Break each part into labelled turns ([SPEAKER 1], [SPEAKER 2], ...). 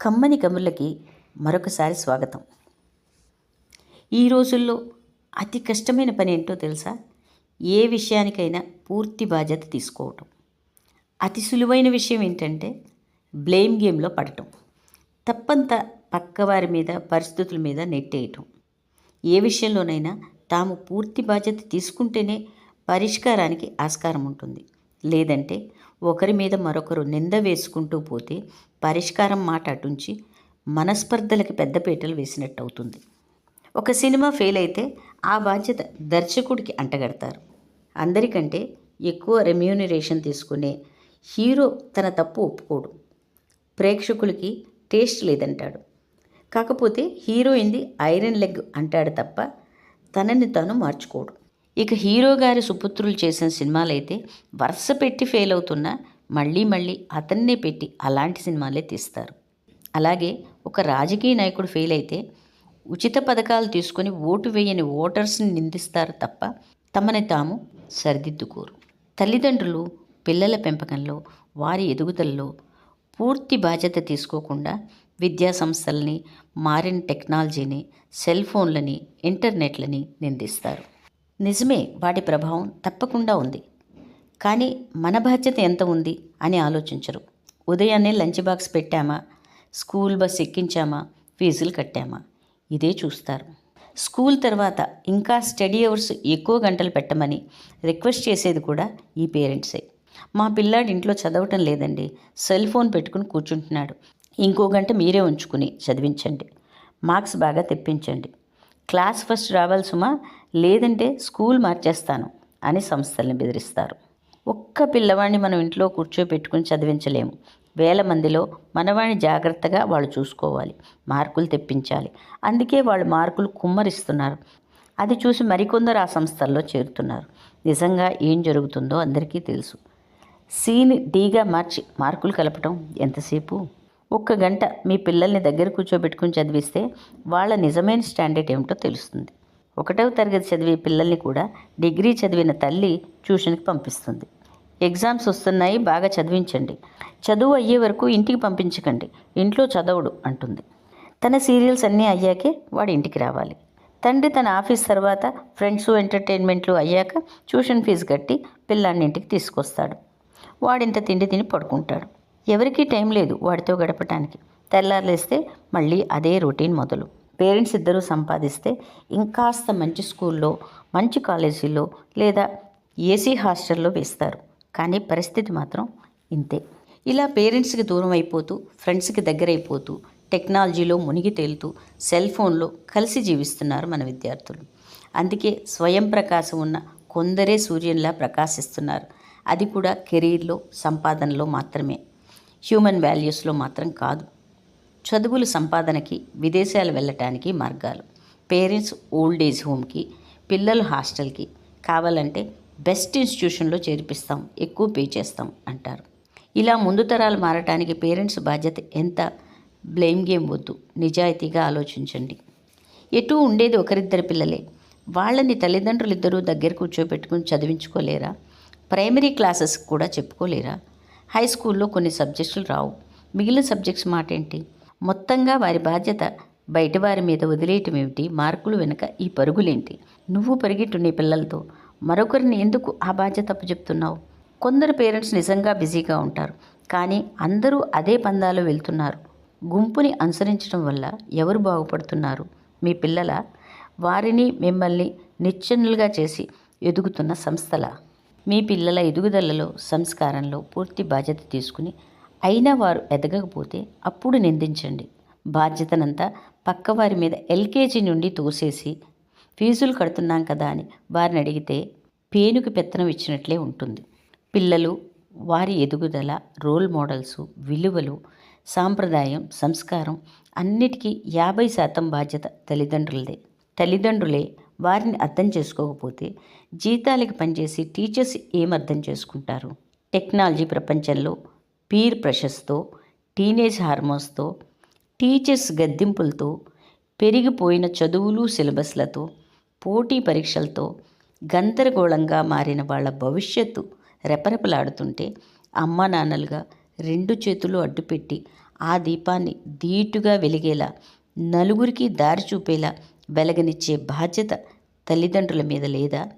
[SPEAKER 1] కమ్మని కబుర్లకి మరొకసారి స్వాగతం. ఈ రోజుల్లో అతి కష్టమైన పని ఏంటో తెలుసా? ఏ విషయానికైనా పూర్తి బాధ్యత తీసుకోవటం. అతి సులువైన విషయం ఏంటంటే బ్లేమ్ గేమ్లో పడటం. తప్పంతా పక్కవారి మీద పరిస్థితుల మీద నెట్టేయటం. ఏ విషయంలోనైనా తాము పూర్తి బాధ్యత తీసుకుంటేనే పరిష్కారానికి ఆస్కారం ఉంటుంది. లేదంటే ఒకరి మీద మరొకరు నింద వేసుకుంటూ పోతే పరిష్కారం మాట అటుంచి మనస్పర్ధలకి పెద్దపీటలు వేసినట్టు అవుతుంది ఒక సినిమా ఫెయిల్ అయితే ఆ బాధ్యత దర్శకుడికి అంటగడతారు. అందరికంటే ఎక్కువ రెమ్యూనరేషన్ తీసుకునే హీరో తన తప్పు ఒప్పుకోడు. ప్రేక్షకులకి టేస్ట్ లేదంటాడు. కాకపోతే హీరోయింది ఐరన్ లెగ్ అంటాడు తప్ప తనని తాను మార్చుకోడు. ఇక హీరో గారి సుపుత్రులు చేసిన సినిమాలైతే వరుస పెట్టి ఫెయిల్ అవుతున్నా మళ్ళీ మళ్ళీ అతన్నే పెట్టి అలాంటి సినిమాలే తీస్తారు. అలాగే ఒక రాజకీయ నాయకుడు ఫెయిల్ అయితే ఉచిత పథకాలు తీసుకొని ఓటు వేయని ఓటర్స్ని నిందిస్తారు తప్ప తమని తాము సరిదిద్దుకోరు. తల్లిదండ్రులు పిల్లల పెంపకంలో వారి ఎదుగుదలలో పూర్తి బాధ్యత తీసుకోకుండా విద్యా సంస్థలని మారిన టెక్నాలజీని సెల్ ఫోన్లని ఇంటర్నెట్లని నిందిస్తారు. నిజమే వాటి ప్రభావం తప్పకుండా ఉంది. కానీ మన బాధ్యత ఎంత ఉంది అని ఆలోచించరు. ఉదయాన్నే లంచ్ బాక్స్ పెట్టామా? స్కూల్ బస్ ఎక్కించామా? ఫీజులు కట్టామా? ఇదే చూస్తారు. స్కూల్ తర్వాత ఇంకా స్టడీ అవర్స్ ఎక్కువ గంటలు పెట్టమని రిక్వెస్ట్ చేసేది కూడా ఈ పేరెంట్సే. మా పిల్లాడు ఇంట్లో చదవటం లేదండి. సెల్ ఫోన్ పెట్టుకుని కూర్చుంటున్నాడు. ఇంకో గంట మీరే ఉంచుకుని చదివించండి. మార్క్స్ బాగా తెప్పించండి. క్లాస్ ఫస్ట్ రావాలి సుమా లేదంటే స్కూల్ మార్చేస్తాను అని సంస్థల్ని బెదిరిస్తారు. ఒక్క పిల్లవాడిని మనం ఇంట్లో కూర్చోబెట్టుకుని చదివించలేము. వేల మందిలో మనవాణ్ణి జాగ్రత్తగా వాళ్ళు చూసుకోవాలి మార్కులు తెప్పించాలి. అందుకే వాళ్ళు మార్కులు కుమ్మరిస్తున్నారు. అది చూసి మరికొందరు ఆ సంస్థల్లో చేరుతున్నారు. నిజంగా ఏం జరుగుతుందో అందరికీ తెలుసు. సీని డీగా మార్చి మార్కులు కలపటం ఎంతసేపు? ఒక్క గంట మీ పిల్లల్ని దగ్గర కూర్చోబెట్టుకుని చదివిస్తే వాళ్ళ నిజమైన స్టాండర్డ్ ఏమిటో తెలుస్తుంది. ఒకటవ తరగతి చదివే పిల్లల్ని కూడా డిగ్రీ చదివిన తల్లి ట్యూషన్కి పంపిస్తుంది. ఎగ్జామ్స్ వస్తున్నాయి బాగా చదివించండి. చదువు అయ్యే వరకు ఇంటికి పంపించకండి. ఇంట్లో చదవడు అంటుంది. తన సీరియల్స్ అన్నీ అయ్యాకే వాడు ఇంటికి రావాలి. తండ్రి తన ఆఫీస్ తర్వాత ఫ్రెండ్స్ ఎంటర్టైన్మెంట్లు అయ్యాక ట్యూషన్ ఫీజు కట్టి పిల్లాన్ని ఇంటికి తీసుకొస్తాడు. వాడింత తిండి తిని పడుకుంటాడు. ఎవరికీ టైం లేదు వాడితో గడపటానికి. తెల్లారులేస్తే మళ్ళీ అదే రొటీన్ మొదలు. పేరెంట్స్ ఇద్దరూ సంపాదిస్తే ఇంకాస్త మంచి స్కూల్లో మంచి కాలేజీలో లేదా ఏసీ హాస్టల్లో వేస్తారు. కానీ పరిస్థితి మాత్రం ఇంతే. ఇలా పేరెంట్స్కి దూరం అయిపోతూ ఫ్రెండ్స్కి దగ్గర అయిపోతూ టెక్నాలజీలో మునిగి తేలుతూ సెల్ ఫోన్లో కలిసి జీవిస్తున్నారు మన విద్యార్థులు. అందుకే స్వయం ప్రకాశం ఉన్న కొందరే సూర్యునిలా ప్రకాశిస్తున్నారు. అది కూడా కెరీర్లో సంపాదనలో మాత్రమే. హ్యూమన్ వాల్యూస్లో మాత్రం కాదు. చదువుల సంపాదనకి విదేశాలు వెళ్ళటానికి మార్గాలు. పేరెంట్స్ ఓల్డ్ ఏజ్ హోమ్కి పిల్లలు హాస్టల్కి కావాలంటే బెస్ట్ ఇన్స్టిట్యూషన్లో చేర్పిస్తాం ఎక్కువ పే చేస్తాం అంటారు. ఇలా ముందు తరాలు మారటానికి పేరెంట్స్ బాధ్యత ఎంత? బ్లేమ్ గేమ్ వద్దు నిజాయితీగా ఆలోచించండి. ఎటు ఉండేది ఒకరిద్దరి పిల్లలే. వాళ్ళని తల్లిదండ్రులు ఇద్దరూ దగ్గర కూర్చోబెట్టుకుని చదివించుకోలేరా? ప్రైమరీ క్లాసెస్ కూడా చెప్పుకోలేరా? హై స్కూల్లో కొన్ని సబ్జెక్టులు రావు. మిగిలిన సబ్జెక్ట్స్ మాట ఏంటి మొత్తంగా వారి బాధ్యత బయట వారి మీద వదిలేయటం ఏమిటి? మార్కులు వెనుక ఈ పరుగులేంటి? నువ్వు పరిగెట్టు నీ పిల్లలతో. మరొకరిని ఎందుకు ఆ బాధ్యత చెప్తున్నావు కొందరు పేరెంట్స్ నిజంగా బిజీగా ఉంటారు. కానీ అందరూ అదే పందాలో వెళ్తున్నారు. గుంపుని అనుసరించడం వల్ల ఎవరు బాగుపడుతున్నారు? మీ పిల్లల వారిని మిమ్మల్ని నిచ్చెనులుగా చేసి ఎదుగుతున్న సంస్థల? మీ పిల్లల ఎదుగుదలలో సంస్కారంలో పూర్తి బాధ్యత తీసుకుని అయినా వారు ఎదగకపోతే అప్పుడు నిందించండి. బాధ్యతనంతా పక్కవారి మీద ఎల్కేజీ నుండి తోసేసి ఫీజులు కడుతున్నాం కదా అని వారిని అడిగితే పేనుకు పెత్తనం ఇచ్చినట్లే ఉంటుంది. పిల్లలు వారి ఎదుగుదల రోల్ మోడల్స్ విలువలు సాంప్రదాయం సంస్కారం అన్నిటికీ యాభై శాతం బాధ్యత తల్లిదండ్రులదే. తల్లిదండ్రులే వారిని అర్థం చేసుకోకపోతే జీతాలకి పనిచేసి టీచర్స్ ఏమర్థం చేసుకుంటారు? టెక్నాలజీ ప్రపంచంలో పీర్ ప్రెషర్స్తో టీనేజ్ హార్మోన్స్తో టీచర్స్ గద్దింపులతో పెరిగిపోయిన చదువులు సిలబస్లతో పోటీ పరీక్షలతో గందరగోళంగా మారిన వాళ్ళ భవిష్యత్తు రెపరెపలాడుతుంటే అమ్మ నాన్నలుగా రెండు చేతులు అడ్డుపెట్టి ఆ దీపాన్ని ధీటుగా వెలిగేలా నలుగురికి దారి చూపేలా వెలగనిచ్చే బాధ్యత తల్లిదండ్రుల మీద లేదా?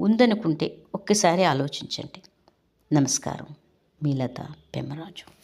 [SPEAKER 1] ఉందనుకుంటే ఒక్కసారి ఆలోచించండి. నమస్కారం. మీ లత పెమ్మరాజు